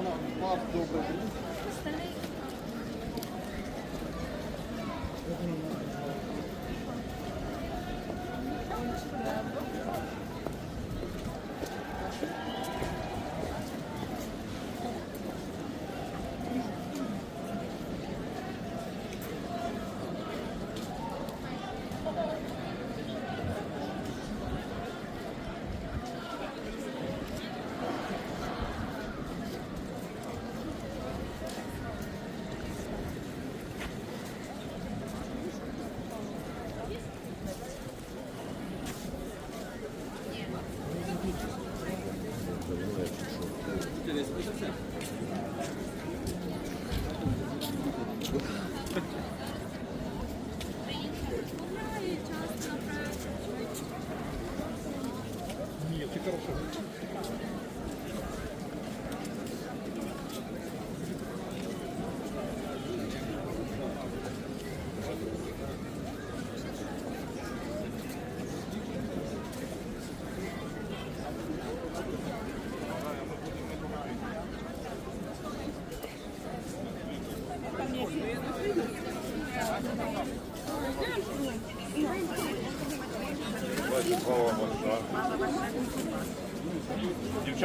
Ona bağlı doldurdunuz.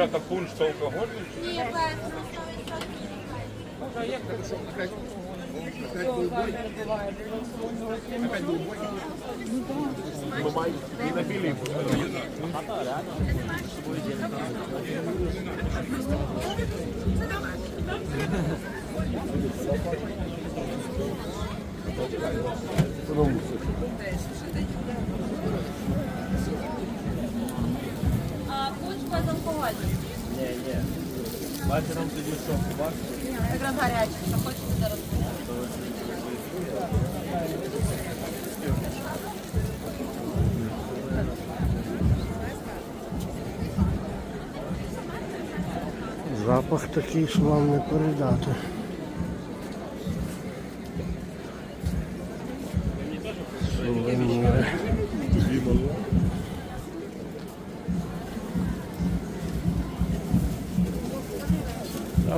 Дівчата пунш то алкогольний? Ні, І на білій. А пунш безалкогольний. Ні, ні. Вечором тоді що, побачите? Якраз гарячий, що хочете зараз. Запах такий, що вам не передати.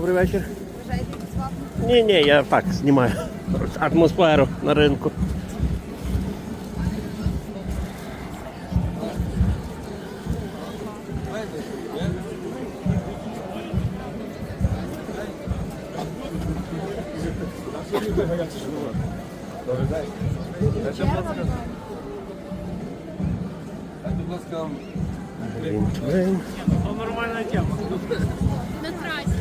Добрий вечір. Ні, ні, я так знімаю атмосферу на ринку. Глінтвейн. На трасі.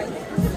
হয়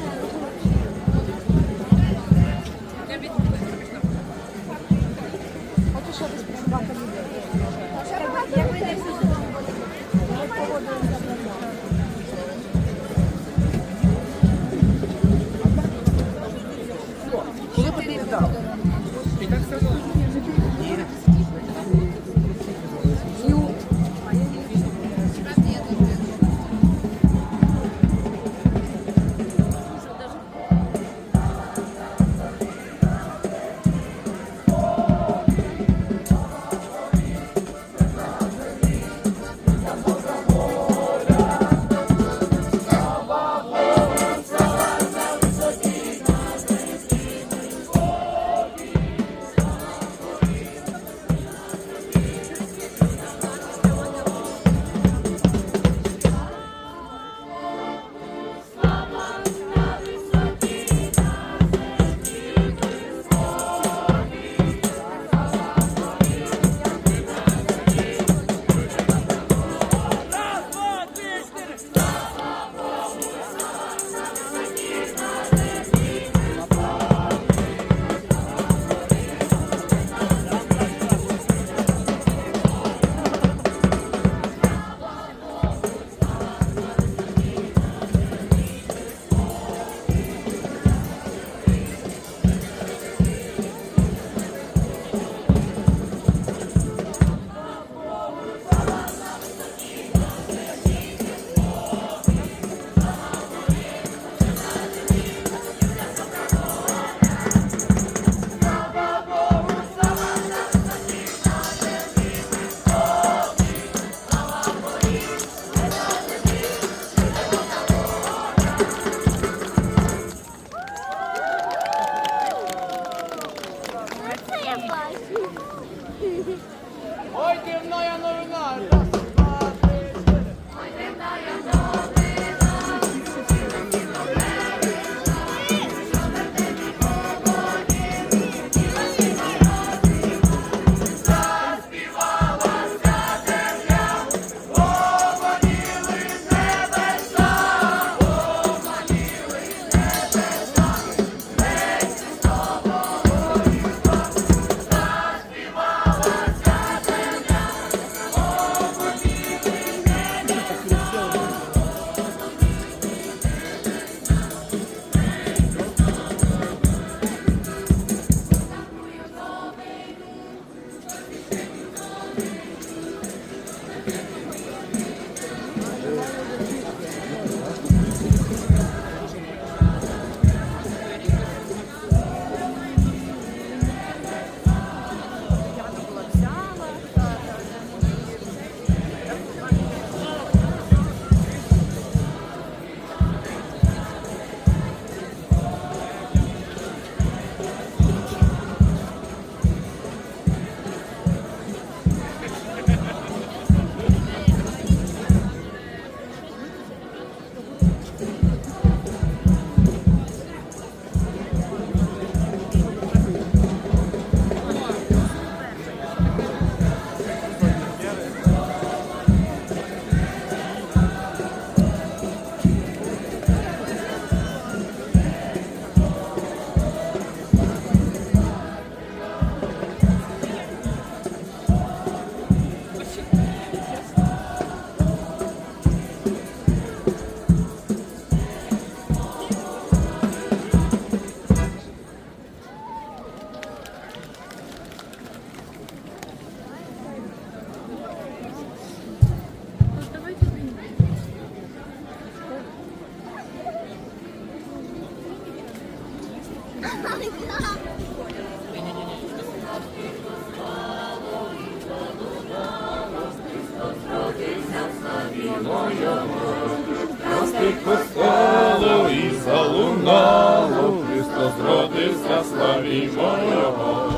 Костелу і залунало, Христос родився, славімо Його.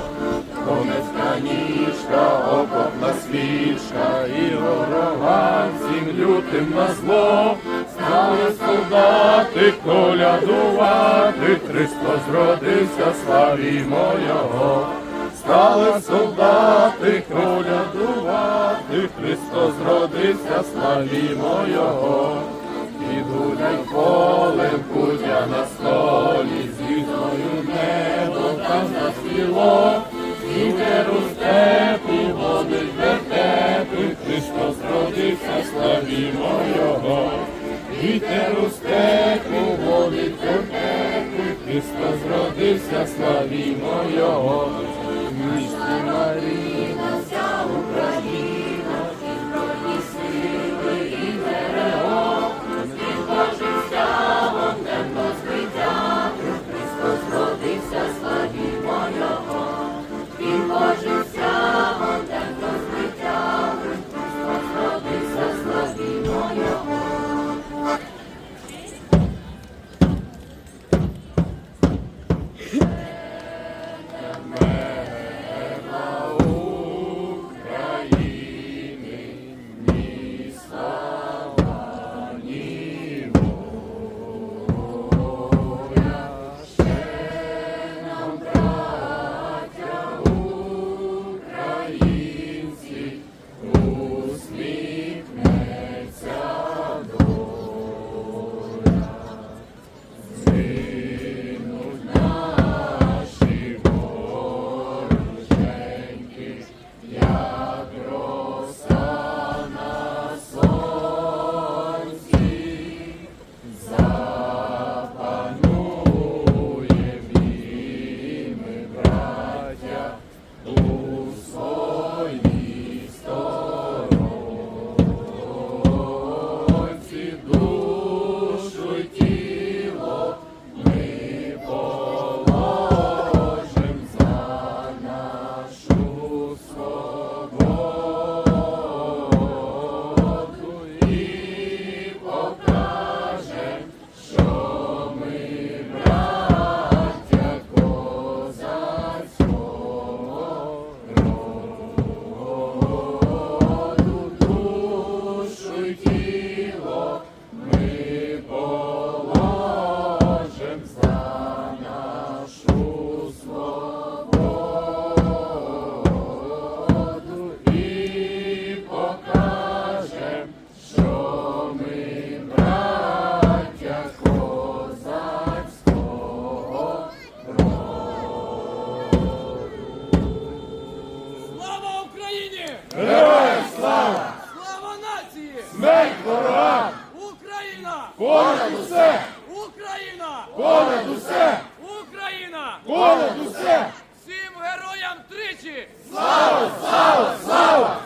Донецька ніжка, окопна свічка, і ворогам всім лютим на зло. Стали солдати колядувати, Христос родився, славімо Його. Стали солдати колядувати, Христос родився, славімо Його. І гуляй полем, кутя на столі, звісною небо там засвіло, Вітер у степі, водить вертепи, Христос родився, славімо Його. Вітер у степі, водить кортеку, Христос родився, славімо Його. Всім героям тричі! Слава, слава, слава!